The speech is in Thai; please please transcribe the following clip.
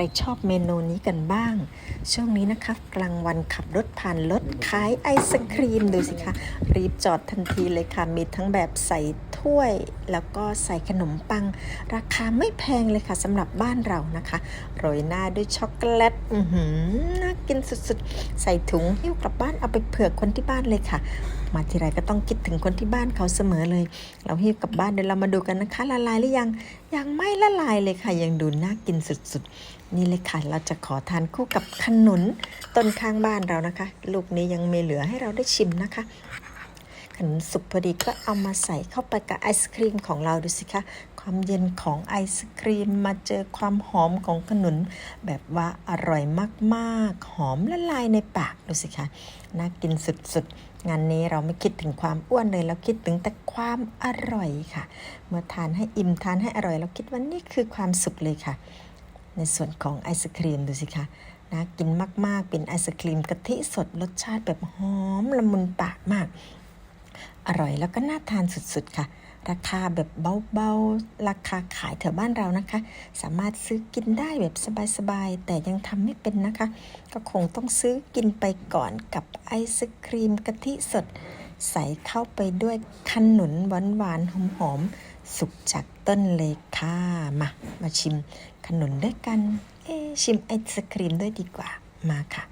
รชอบเมนูนี้กันบ้าง ช่วงนี้นะคะกลางวันขับรถผ่านรถขายไอศครีมดูสิคะ รีบจอดทันทีเลยค่ะ มีทั้งแบบใส่ ถ้วย แล้วก็ใส่ขนมปัง ราคาไม่แพงเลยค่ะสำหรับบ้านเรานะคะ โรยหน้าด้วยช็อกโกแลตอือหือน่ากินสุดๆ ใส่ถุงหิ้วกลับบ้านเอาไปเผื่อคนที่บ้านเลยค่ะ มาทีไรก็ต้องคิดถึงคนที่บ้านเขาเสมอเลย เราหิ้วกลับบ้านเดี๋ยวเรามาดูกันนะคะ ละลายหรือยังยังไม่ละลายเลยค่ะ ยังดูน่ากินสุดๆ นี่เลยค่ะเราจะขอทานคู่กับขนุนต้นข้างบ้านเรานะคะ ลูกนี้ยังมีเหลือให้เราได้ชิมนะคะ ขนมสุกพอดีก็เอามาใส่เข้าไปกับไอศครีมของเราดูสิคะ ความเย็นของไอศครีมมาเจอความหอมของขนุน แบบว่าอร่อยมากๆ หอมละลายในปากดูสิคะน่ากินสุดๆ งานนี้เราไม่คิดถึงความอ้วนเลยเราคิดถึงแต่ความอร่อยค่ะ เมื่อทานให้อิ่มทานให้อร่อย เราคิดว่านี่คือความสุขเลยค่ะ ในส่วนของไอศครีมดูสิคะน่ากินมากๆ เป็นไอศครีมกะทิสดรสชาติแบบหอมละมุนปากมาก อร่อยแล้วก็น่าทานสุดๆค่ะ ราคาแบบเบาๆ ราคาขายแถวบ้านเรานะคะ สามารถซื้อกินได้แบบสบายๆ แต่ยังทำไม่เป็นนะคะ ก็คงต้องซื้อกินไปก่อนกับไอศครีมกะทิสด ใส่เข้าไปด้วยขนุนหวานๆ หอมๆ สุกจากต้นเลยค่ะ มา มาชิมขนุนด้วยกัน เอชิมไอศครีมด้วยดีกว่ามาค่ะ